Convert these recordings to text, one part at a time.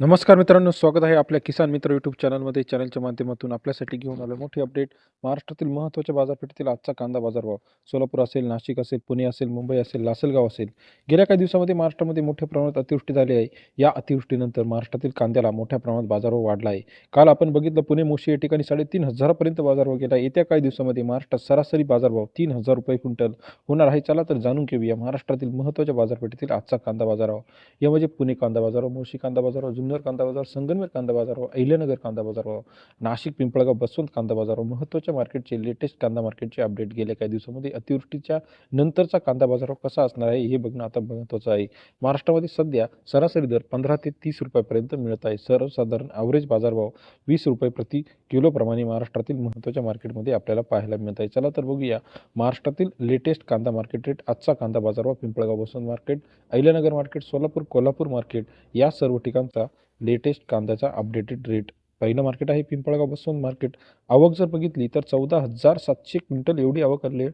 नमस्कार मित्रांनो स्वागत आहे आपल्या किसान मित्र यूट्यूब चॅनलमध्ये चॅनलच्या माध्यमातून आपल्यासाठी घेऊन आलो मोठी अपडेट महाराष्ट्रातील महत्त्वाच्या बाजारपेठेतील आजचा कांदा बाजारभाव. सोलापूर असेल नाशिक असेल पुणे असेल मुंबई असेल लासलगाव असेल. गेल्या काही दिवसामध्ये महाराष्ट्रामध्ये मोठ्या प्रमाणात अतिवृष्टी झाली आहे. या अतिवृष्टीनंतर महाराष्ट्रातील कांद्याला मोठ्या प्रमाणात बाजारभाव वाढला आहे. काल आपण बघितलं पुणे मोशी या ठिकाणी साडेतीन हजारापर्यंत बाजारभाव गेला आहे. येत्या काही दिवसामध्ये महाराष्ट्रात सरासरी बाजारभाव तीन हजार रुपये क्विंटल होणार आहे. चला तर जाणून घेऊया महाराष्ट्रातील महत्त्वाच्या बाजारपेठेतील आजचा कांदा बाजारभाव. यामध्ये म्हणजे पुणे कांदा बाजारभाव मोशी कांदा बाजारभाव जुन्नर कांदा बाजार संगमनेर कांदा बाजारभाव अहिल्यानगर कांदा बाजारभाव नाशिक पिंपळगाव बसवंत कांदा बाजारभाव महत्त्वाच्या मार्केटचे लेटेस्ट कांदा मार्केटचे अपडेट गेल्या काही दिवसामध्ये अतिवृष्टीच्या नंतरचा कांदा बाजारभाव कसा असणार आहे हे बघणं आता महत्त्वाचं आहे. महाराष्ट्रामध्ये सध्या सरासरी दर पंधरा ते तीस रुपयापर्यंत मिळत आहे. सर्वसाधारण ॲव्हरेज बाजारभाव वीस रुपये प्रति किलोप्रमाणे महाराष्ट्रातील महत्त्वाच्या मार्केटमध्ये आपल्याला पाहायला मिळत आहे. चला तर बघूया महाराष्ट्रातील लेटेस्ट कांदा मार्केट रेट. आजचा कांदा बाजारभाव Pimpalgaon Baswant market Ahilyanagar market Solapur Kolhapur market या सर्व ठिकाणचा लेटेस्ट कांद्याचा अपडेटेड रेट पहिलं मार्केट आहे पिंपळगाव बसवंत मार्केट आवक जर बघितली तर चौदा हजार सातशे क्विंटल एवढी आवक आली आहे.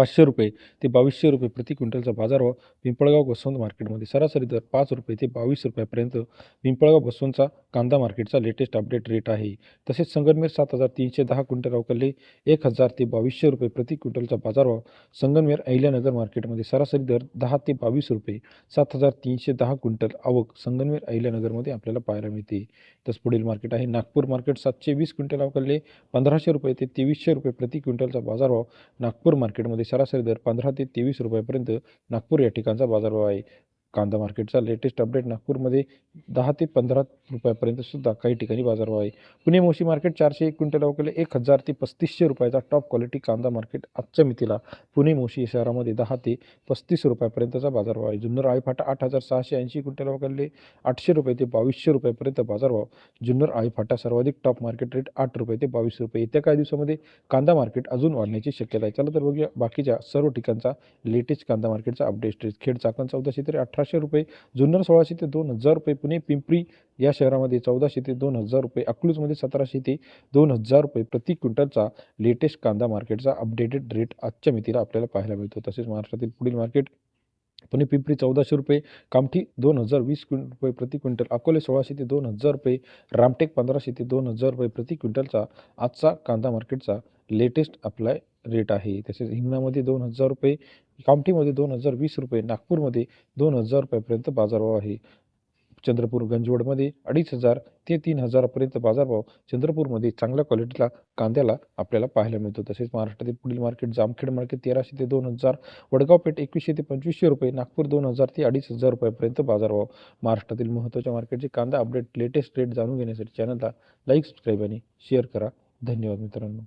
पाचशे रुपये ते बावीसशे रुपये प्रति क्विंटलचा बाजारभाव पिंपळगाव बसवंत मार्केटमध्ये. सरासरी दर पाच रुपये ते बावीस रुपयापर्यंत पिंपळगाव बसवंतचा कांदा मार्केटचा लेटेस्ट अपडेट रेट आहे. तसेच संगमनेर सात हजार तीनशे दहा क्विंटल अवकलले एक हजार ते बावीसशे रुपये प्रति क्विंटलचा बाजारभाव संगमनेर अहिल्यानगर मार्केटमध्ये. सरासरी दर दहा ते बावीस रुपये सात हजार तीनशे दहा क्विंटल आवक संगमनेर अहिल्यानगरमध्ये आपल्याला पाहायला मिळते. तस पुढील मार्केट आहे. नागपूर मार्केट सातशे वीस क्विंटल अवकल्ले पंधराशे रुपये ते तेवीसशे रुपये प्रति क्विंटलचा बाजारभाव नागपूर मार्केटमध्ये सरासरी दर पंधरा ते तेवीस रुपयापर्यंत नागपूर या ठिकाणचा बाजारभाव आहे. कांदा मार्केटचा लेटेस्ट अपडेट नागपूरमध्ये दहा ते पंधरा रुपयापर्यंत सुद्धा काही ठिकाणी बाजारभाव आहे. पुणे मोशी मार्केट चारशे एक क्विंटल अवकले एक हजार ते पस्तीसशे रुपयाचा टॉप क्वालिटी कांदा मार्केट आजच्या मितीला. पुणे मोशी शहरामध्ये दहा ते पस्तीस रुपयापर्यंतचा बाजारभाव आहे. जुन्नर आळीफाटा आठ हजार सहाशे ऐंशी क्विंटल अवकले आठशे रुपये ते बावीसशे रुपयापर्यंत बाजारभाव. जुन्नर आळीफाटा सर्वाधिक टॉप मार्केट रेट आठ रुपये ते बावीस रुपये. येत्या काही दिवसामध्ये कांदा मार्केट अजून वाढण्याची शक्यता आहे. चला तर बघूया बाकीच्या सर्व ठिकाणचा लेटेस्ट कांदा मार्केटचा अपडेट रेट खेड चाकण चौदाशे तरी अठरा अठराशे रुपये जुन्नर सोळाशे ते दोन हजार रुपये पुणे पिंपरी या शहरामध्ये चौदाशे ते दोन हजार रुपये अकलूजमध्ये सतराशे ते दोन हजार रुपये प्रति क्विंटलचा लेटेस्ट कांदा मार्केटचा अपडेटेड रेट आजच्या मितीला आपल्याला पाहायला मिळतो. तसेच महाराष्ट्रातील पुढील मार्केट पुणे पिंपरी चौदाशे रुपये कामठी दोन हजार वीस क्विं रुपये प्रति क्विंटल अकोले सोळाशे ते दोन हजार रुपये रामटेक पंधराशे ते दोन हजार रुपये प्रति क्विंटलचा आजचा कांदा मार्केटचा लेटेस्ट अप्लाय रेट आहे. तसेच हिंगणामध्ये दोन हजार रुपये कामठीमध्ये दोन हजार वीस रुपये नागपूरमध्ये दोन हजार रुपयापर्यंत बाजारभाव आहे. चंद्रपूर गंजवडमध्ये अडीच हजार ते तीन हजारापर्यंत बाजारभाव. चंद्रपूरमध्ये चांगल्या क्वालिटीला कांद्याला आपल्याला पाहायला मिळतो. तसेच महाराष्ट्रातील पुढील मार्केट जामखेड मार्केट तेराशे ते दोन हजार वडगाव पेठ एकवीसशे ते पंचवीसशे रुपये नागपूर दोन हजार ते अडीच हजार रुपयापर्यंत बाजारभाव. महाराष्ट्रातील महत्त्वाच्या मार्केटचे कांदा अपडेट लेटेस्ट रेट जाणून घेण्यासाठी चॅनलला लाईक सबस्क्राईब आणि शेअर करा. धन्यवाद मित्रांनो.